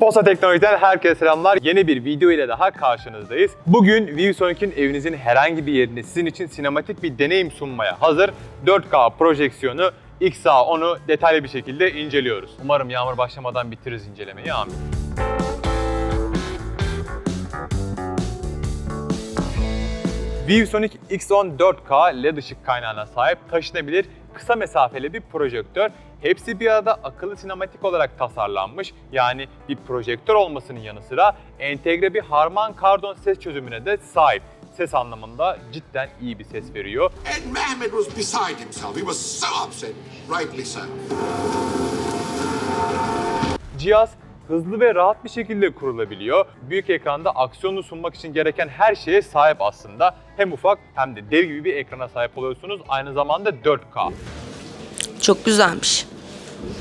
Posta Teknoloji'den herkese selamlar. Yeni bir video ile daha karşınızdayız. Bugün ViewSonic'in evinizin herhangi bir yerinde sizin için sinematik bir deneyim sunmaya hazır 4K projeksiyonu XA10'u detaylı bir şekilde inceliyoruz. Umarım yağmur başlamadan bitiririz incelemeyi. Amin. ViewSonic X10 4K LED ışık kaynağına sahip taşınabilir kısa mesafeli bir projektör. Hepsi bir arada akıllı sinematik olarak tasarlanmış. Yani bir projektör olmasının yanı sıra entegre bir Harman Kardon ses çözümüne de sahip. Ses anlamında cidden iyi bir ses veriyor. And Mehmet was beside himself. He was so upset. Rightly so. Cihaz hızlı ve rahat bir şekilde kurulabiliyor. Büyük ekranda aksiyonu sunmak için gereken her şeye sahip aslında. Hem ufak hem de dev gibi bir ekrana sahip oluyorsunuz. Aynı zamanda 4K. Çok güzelmiş.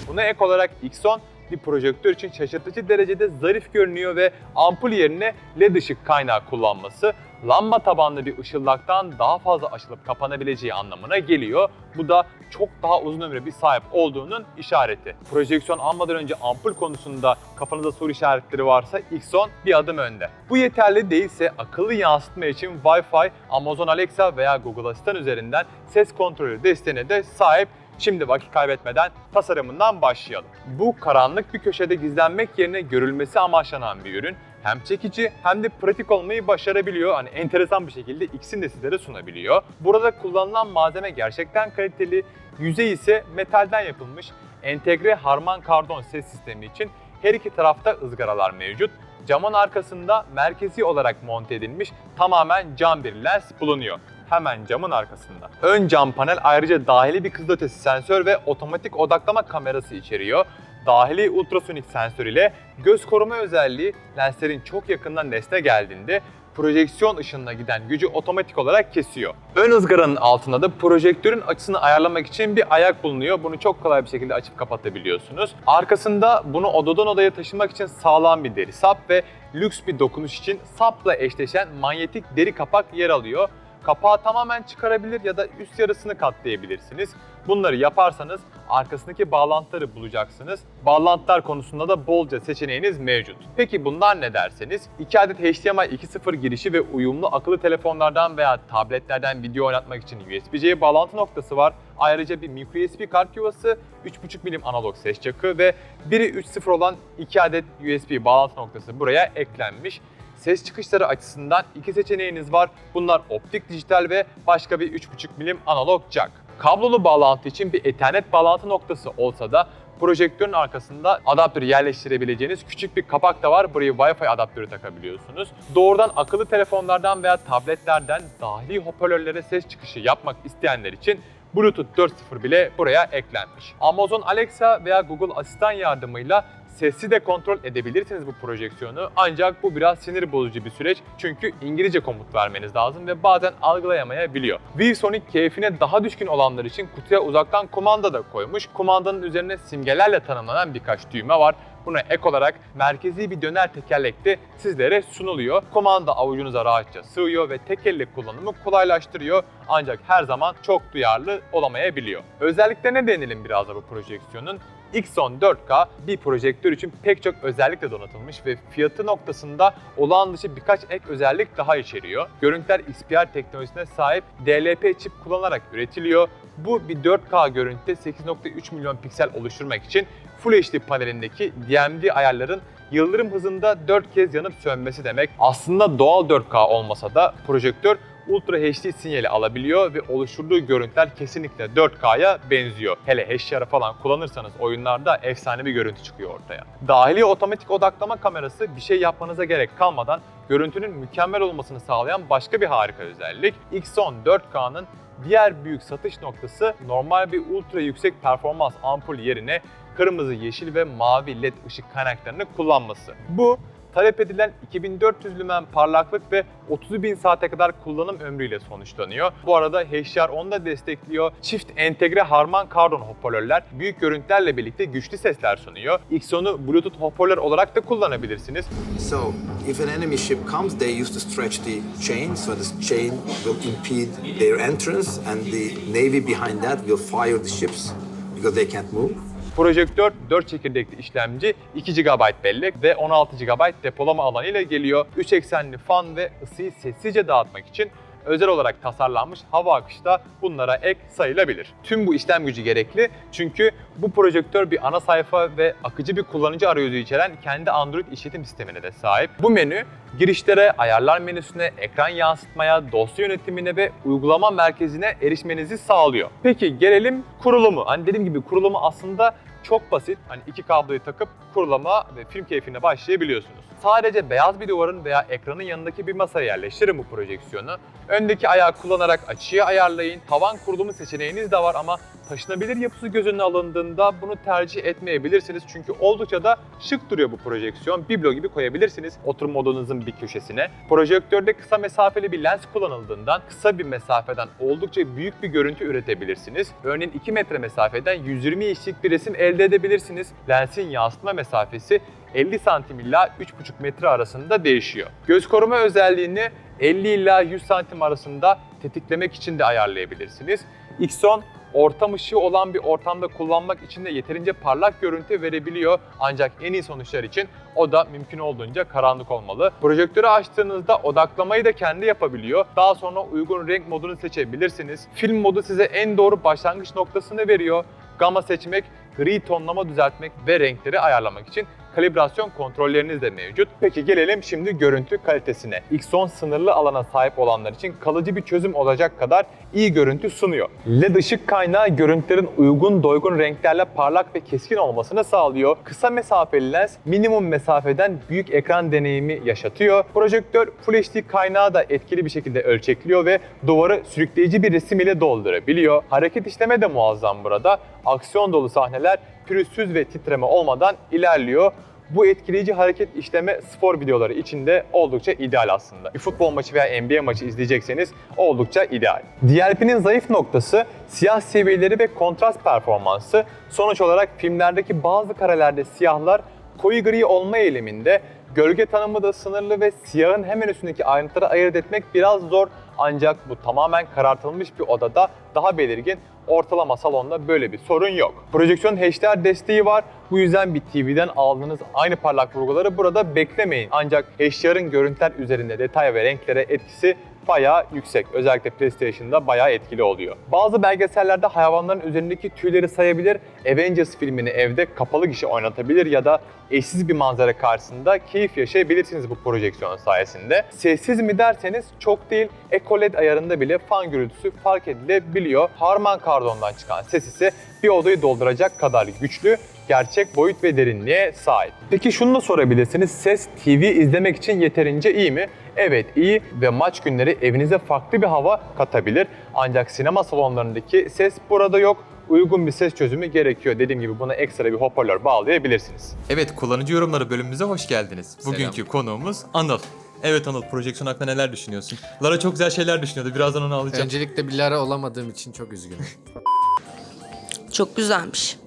Buna ek olarak X10 bir projektör için şaşırtıcı derecede zarif görünüyor ve ampul yerine LED ışık kaynağı kullanması lamba tabanlı bir ışıldaktan daha fazla açılıp kapanabileceği anlamına geliyor. Bu da çok daha uzun ömre bir sahip olduğunun işareti. Projeksiyon almadan önce ampul konusunda kafanızda soru işaretleri varsa X10 bir adım önde. Bu yeterli değilse akıllı yansıtma için Wi-Fi, Amazon Alexa veya Google Asistan üzerinden ses kontrolü desteğine de sahip Şimdi vakit kaybetmeden tasarımından başlayalım. Bu karanlık bir köşede gizlenmek yerine görülmesi amaçlanan bir ürün. Hem çekici hem de pratik olmayı başarabiliyor. Hani enteresan bir şekilde ikisini de sizlere sunabiliyor. Burada kullanılan malzeme gerçekten kaliteli. Yüzey ise metalden yapılmış. Entegre Harman Kardon ses sistemi için her iki tarafta ızgaralar mevcut. Camın arkasında merkezi olarak monte edilmiş tamamen cam bir lens bulunuyor hemen camın arkasında. Ön cam panel ayrıca dahili bir kızılötesi sensör ve otomatik odaklama kamerası içeriyor. Dahili ultrasonik sensör ile göz koruma özelliği lenslerin çok yakından nesne geldiğinde projeksiyon ışınına giden gücü otomatik olarak kesiyor. Ön ızgaranın altında da projektörün açısını ayarlamak için bir ayak bulunuyor. Bunu çok kolay bir şekilde açıp kapatabiliyorsunuz. Arkasında bunu odadan odaya taşımak için sağlam bir deri sap ve lüks bir dokunuş için sapla eşleşen manyetik deri kapak yer alıyor. Kapağı tamamen çıkarabilir ya da üst yarısını katlayabilirsiniz. Bunları yaparsanız arkasındaki bağlantıları bulacaksınız. Bağlantılar konusunda da bolca seçeneğiniz mevcut. Peki bunlar ne derseniz? 2 adet HDMI 2.0 girişi ve uyumlu akıllı telefonlardan veya tabletlerden video oynatmak için USB-C bağlantı noktası var. Ayrıca bir micro USB kart yuvası, 3.5 milim analog ses jackı ve biri 3.0 olan 2 adet USB bağlantı noktası buraya eklenmiş. Ses çıkışları açısından iki seçeneğiniz var. Bunlar optik dijital ve başka bir 3.5 milim analog jack. Kablolu bağlantı için bir Ethernet bağlantı noktası olsa da projektörün arkasında adaptörü yerleştirebileceğiniz küçük bir kapak da var. Buraya Wi-Fi adaptörü takabiliyorsunuz. Doğrudan akıllı telefonlardan veya tabletlerden dahili hoparlörlere ses çıkışı yapmak isteyenler için Bluetooth 4.0 bile buraya eklenmiş. Amazon Alexa veya Google Asistan yardımıyla sesli de kontrol edebilirsiniz bu projeksiyonu. Ancak bu biraz sinir bozucu bir süreç. Çünkü İngilizce komut vermeniz lazım ve bazen algılayamayabiliyor. ViewSonic keyfine daha düşkün olanlar için kutuya uzaktan kumanda da koymuş. Kumandanın üzerine simgelerle tanımlanan birkaç düğme var. Buna ek olarak merkezi bir döner tekerlek de sizlere sunuluyor. Kumanda avucunuza rahatça sığıyor ve tek elle kullanımı kolaylaştırıyor. Ancak her zaman çok duyarlı olamayabiliyor. Özelliklerine değinelim biraz da bu projeksiyonun. X10 4K bir projektör için pek çok özellikle donatılmış ve fiyatı noktasında olağan dışı birkaç ek özellik daha içeriyor. Görüntüler XPR teknolojisine sahip DLP çip kullanarak üretiliyor. Bu bir 4K görüntüde 8.3 milyon piksel oluşturmak için Full HD panelindeki DMD ayarların yıldırım hızında 4 kez yanıp sönmesi demek. Aslında doğal 4K olmasa da projektör Ultra HD sinyali alabiliyor ve oluşturduğu görüntüler kesinlikle 4K'ya benziyor. Hele HDR falan kullanırsanız oyunlarda efsane bir görüntü çıkıyor ortaya. Dahili otomatik odaklama kamerası bir şey yapmanıza gerek kalmadan görüntünün mükemmel olmasını sağlayan başka bir harika özellik. X10 4K'nın diğer büyük satış noktası normal bir ultra yüksek performans ampul yerine kırmızı, yeşil ve mavi led ışık kaynaklarını kullanması. Bu talep edilen 2400 lümen parlaklık ve 30 bin saate kadar kullanım ömrüyle sonuçlanıyor. Bu arada HDR10 da destekliyor. Çift entegre Harman Kardon hoparlörler büyük görüntülerle birlikte güçlü sesler sunuyor. X10'u Bluetooth hoparlör olarak da kullanabilirsiniz. So, if an enemy ship comes, they used to stretch the chain, so this chain will impede their entrance, and the navy behind that will fire the ships because they can't move. Projektör 4 çekirdekli işlemci, 2 GB bellek ve 16 GB depolama alanı ile geliyor. 3 eksenli fan ve ısıyı sessizce dağıtmak için özel olarak tasarlanmış hava akışı da bunlara ek sayılabilir. Tüm bu işlem gücü gerekli çünkü bu projektör bir ana sayfa ve akıcı bir kullanıcı arayüzü içeren kendi Android işletim sistemine de sahip. Bu menü girişlere, ayarlar menüsüne, ekran yansıtmaya, dosya yönetimine ve uygulama merkezine erişmenizi sağlıyor. Peki gelelim kurulumu. Hani dediğim gibi kurulumu aslında çok basit. Hani iki kabloyu takıp kurulama ve film keyfine başlayabiliyorsunuz. Sadece beyaz bir duvarın veya ekranın yanındaki bir masaya yerleştirin bu projeksiyonu. Öndeki ayağı kullanarak açıyı ayarlayın. Tavan kurulumu seçeneğiniz de var ama taşınabilir yapısı göz önüne alındığında bunu tercih etmeyebilirsiniz. Çünkü oldukça da şık duruyor bu projeksiyon. Biblo gibi koyabilirsiniz oturma odanızın bir köşesine. Projektörde kısa mesafeli bir lens kullanıldığından kısa bir mesafeden oldukça büyük bir görüntü üretebilirsiniz. Örneğin 2 metre mesafeden 120 inçlik bir resim elde edebilirsiniz. Lensin yansıtma mesafesi 50 santim ila 3,5 metre arasında değişiyor. Göz koruma özelliğini 50 ila 100 santim arasında tetiklemek için de ayarlayabilirsiniz. Xon ortam ışığı olan bir ortamda kullanmak için de yeterince parlak görüntü verebiliyor. Ancak en iyi sonuçlar için o da mümkün olduğunca karanlık olmalı. Projektörü açtığınızda odaklamayı da kendi yapabiliyor. Daha sonra uygun renk modunu seçebilirsiniz. Film modu size en doğru başlangıç noktasını veriyor. Gamma seçmek, gri tonlama düzeltmek ve renkleri ayarlamak için kalibrasyon kontrolleriniz de mevcut. Peki gelelim şimdi görüntü kalitesine. Xon sınırlı alana sahip olanlar için kalıcı bir çözüm olacak kadar iyi görüntü sunuyor. LED ışık kaynağı görüntülerin uygun doygun renklerle parlak ve keskin olmasını sağlıyor. Kısa mesafeli lens minimum mesafeden büyük ekran deneyimi yaşatıyor. Projektör Full HD kaynağı da etkili bir şekilde ölçekliyor ve duvarı sürükleyici bir resim ile doldurabiliyor. Hareket işleme de muazzam burada. Aksiyon dolu sahneler pürüzsüz ve titreme olmadan ilerliyor. Bu etkileyici hareket işleme spor videoları için de oldukça ideal aslında. Bir futbol maçı veya NBA maçı izleyecekseniz oldukça ideal. DLP'nin zayıf noktası siyah seviyeleri ve kontrast performansı. Sonuç olarak filmlerdeki bazı karelerde siyahlar koyu gri olma eğiliminde Gölge tanımı da sınırlı ve siyahın hemen üstündeki ayrıntıları ayırt etmek biraz zor. Ancak bu tamamen karartılmış bir odada daha belirgin. Ortalama salonda böyle bir sorun yok. Projeksiyon HDR desteği var. Bu yüzden bir TV'den aldığınız aynı parlak vurguları burada beklemeyin. Ancak HDR'ın görüntüler üzerinde detay ve renklere etkisi bayağı yüksek. Özellikle PlayStation'da bayağı etkili oluyor. Bazı belgesellerde hayvanların üzerindeki tüyleri sayabilir, Avengers filmini evde kapalı gişe oynatabilir ya da eşsiz bir manzara karşısında keyif yaşayabilirsiniz bu projeksiyon sayesinde. Sessiz mi derseniz çok değil, Eco LED ayarında bile fan gürültüsü fark edilebiliyor. Harman Kardon'dan çıkan ses ise bir odayı dolduracak kadar güçlü gerçek boyut ve derinliğe sahip. Peki şunu da sorabilirsiniz. Ses TV izlemek için yeterince iyi mi? Evet iyi ve maç günleri evinize farklı bir hava katabilir. Ancak sinema salonlarındaki ses burada yok. Uygun bir ses çözümü gerekiyor. Dediğim gibi buna ekstra bir hoparlör bağlayabilirsiniz. Evet, kullanıcı yorumları bölümümüze hoş geldiniz. Bugünkü Selam. konuğumuz Anıl. Evet Anıl, projeksiyon hakkında neler düşünüyorsun? Lara çok güzel şeyler düşünüyordu. Birazdan onu alacağım. Öncelikle bir Lara olamadığım için çok üzgünüm. Çok güzelmiş.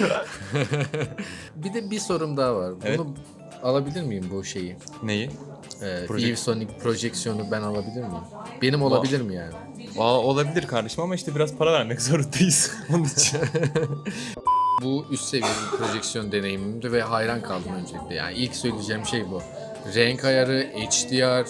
bir de bir sorum daha var. Bunu Evet. Alabilir miyim bu şeyi? Neyi? Ee, Eve Sonic projeksiyonu ben alabilir miyim? Benim olabilir mi yani? Aa, olabilir kardeşim ama işte biraz para vermek zorundayız onun için. Bu üst seviye bir projeksiyon deneyimimdi ve hayran kaldım öncelikle. Yani ilk söyleyeceğim şey bu. Renk ayarı, HDR,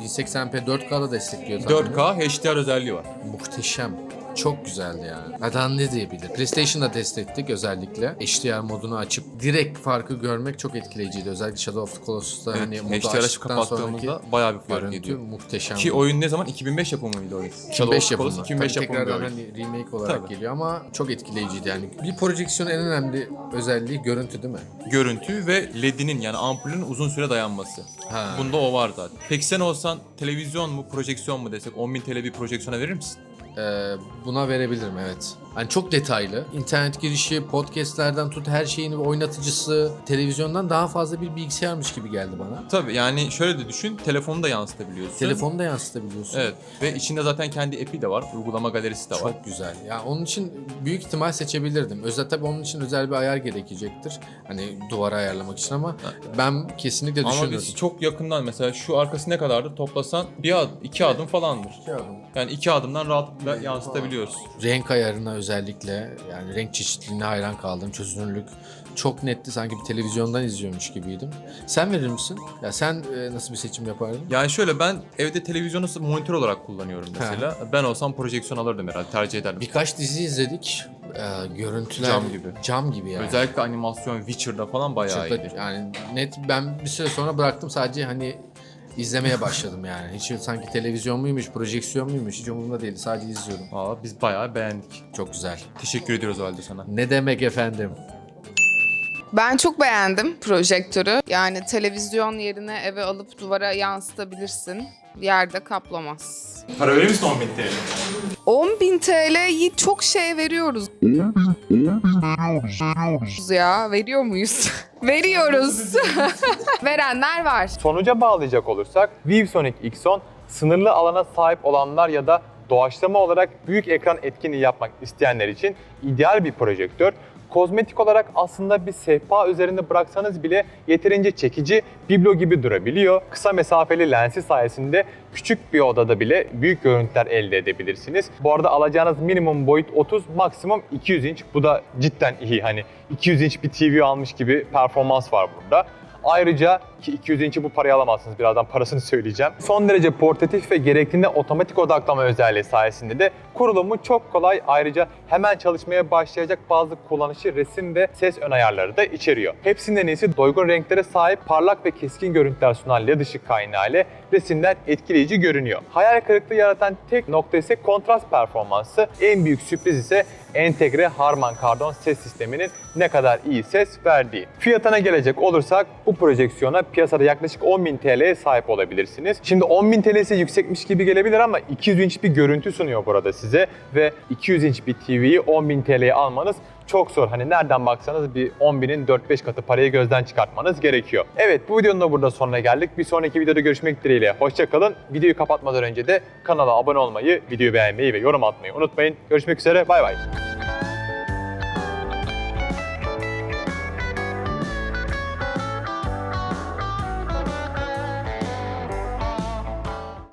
1080p 4K'da destekliyor. tahminim. 4K HDR özelliği var. Muhteşem. Çok güzeldi yani. Adam ne diyebilir? PlayStation'da test ettik özellikle. HDR modunu açıp direkt farkı görmek çok etkileyiciydi. Özellikle Shadow of the Colossus'ta hani modu HDR açtıktan sonraki kapattığımızda bayağı bir fark ediyor. muhteşem. Ki oyun ne zaman? 2005 yapımı mıydı oyun? 2005 yapımı. 2005 Tabii yapımı tekrardan hani remake olarak Tabii. geliyor ama çok etkileyiciydi yani. Bir projeksiyonun en önemli özelliği görüntü değil mi? Görüntü ve LED'inin yani ampulün uzun süre dayanması. Ha. Bunda o var zaten. Peki sen olsan televizyon mu, projeksiyon mu desek 10.000 TL bir projeksiyona verir misin? Ee, buna verebilirim evet. Hani çok detaylı. İnternet girişi, podcastlerden tut her şeyin oynatıcısı, televizyondan daha fazla bir bilgisayarmış gibi geldi bana. Tabii yani şöyle de düşün, telefonu da yansıtabiliyorsun. Telefonu da yansıtabiliyorsun. Evet ve içinde zaten kendi app'i de var, uygulama galerisi de var. Çok güzel. Ya onun için büyük ihtimal seçebilirdim. Özel tabii onun için özel bir ayar gerekecektir. Hani duvara ayarlamak için ama ben kesinlikle Ama düşünürdüm. biz çok yakından mesela şu arkası ne kadardır toplasan bir adım, iki adım falandır. Yani iki adımdan rahatlıkla yansıtabiliyoruz. Renk ayarına özellikle yani renk çeşitliliğine hayran kaldım. Çözünürlük çok netti sanki bir televizyondan izliyormuş gibiydim. Sen verir misin? Ya sen e, nasıl bir seçim yapardın? Yani şöyle ben evde televizyonu monitör olarak kullanıyorum mesela. Ben olsam projeksiyon alırdım herhalde tercih ederdim. Birkaç dizi izledik. Ee, görüntüler Cam gibi. Cam gibi yani. Özellikle animasyon Witcher'da falan bayağı Çok da- iyiydi. yani net ben bir süre sonra bıraktım sadece hani izlemeye başladım yani. Hiç sanki televizyon muymuş, projeksiyon muymuş hiç umurumda değildi. Sadece izliyordum. Valla biz bayağı beğendik. Çok güzel. Teşekkür ediyoruz o halde sana. Ne demek efendim? Ben çok beğendim projektörü. Yani televizyon yerine eve alıp duvara yansıtabilirsin. Yerde kaplamaz. Para verir misin 10 bin TL? 10.000 TL'yi çok şey veriyoruz. ya veriyor muyuz? Veriyoruz. Verenler var. Sonuca bağlayacak olursak ViewSonic X10 sınırlı alana sahip olanlar ya da doğaçlama olarak büyük ekran etkinliği yapmak isteyenler için ideal bir projektör. Kozmetik olarak aslında bir sehpa üzerinde bıraksanız bile yeterince çekici, biblo gibi durabiliyor. Kısa mesafeli lensi sayesinde küçük bir odada bile büyük görüntüler elde edebilirsiniz. Bu arada alacağınız minimum boyut 30, maksimum 200 inç. Bu da cidden iyi hani 200 inç bir TV almış gibi performans var burada. Ayrıca ki 200 inç'i bu paraya alamazsınız. Birazdan parasını söyleyeceğim. Son derece portatif ve gerektiğinde otomatik odaklama özelliği sayesinde de kurulumu çok kolay. Ayrıca hemen çalışmaya başlayacak bazı kullanışı resim ve ses ön ayarları da içeriyor. Hepsinden iyisi doygun renklere sahip parlak ve keskin görüntüler sunan led ışık kaynağı ile resimden etkileyici görünüyor. Hayal kırıklığı yaratan tek nokta ise kontrast performansı. En büyük sürpriz ise entegre Harman Kardon ses sisteminin ne kadar iyi ses verdiği. Fiyatına gelecek olursak bu projeksiyona piyasada yaklaşık 10.000 TL'ye sahip olabilirsiniz. Şimdi 10.000 TL ise yüksekmiş gibi gelebilir ama 200 inç bir görüntü sunuyor burada size ve 200 inç bir TV'yi 10.000 TL'ye almanız çok zor. Hani nereden baksanız bir 10.000'in 4-5 katı parayı gözden çıkartmanız gerekiyor. Evet bu videonun da burada sonuna geldik. Bir sonraki videoda görüşmek dileğiyle. Hoşçakalın. Videoyu kapatmadan önce de kanala abone olmayı, videoyu beğenmeyi ve yorum atmayı unutmayın. Görüşmek üzere. Bay bay.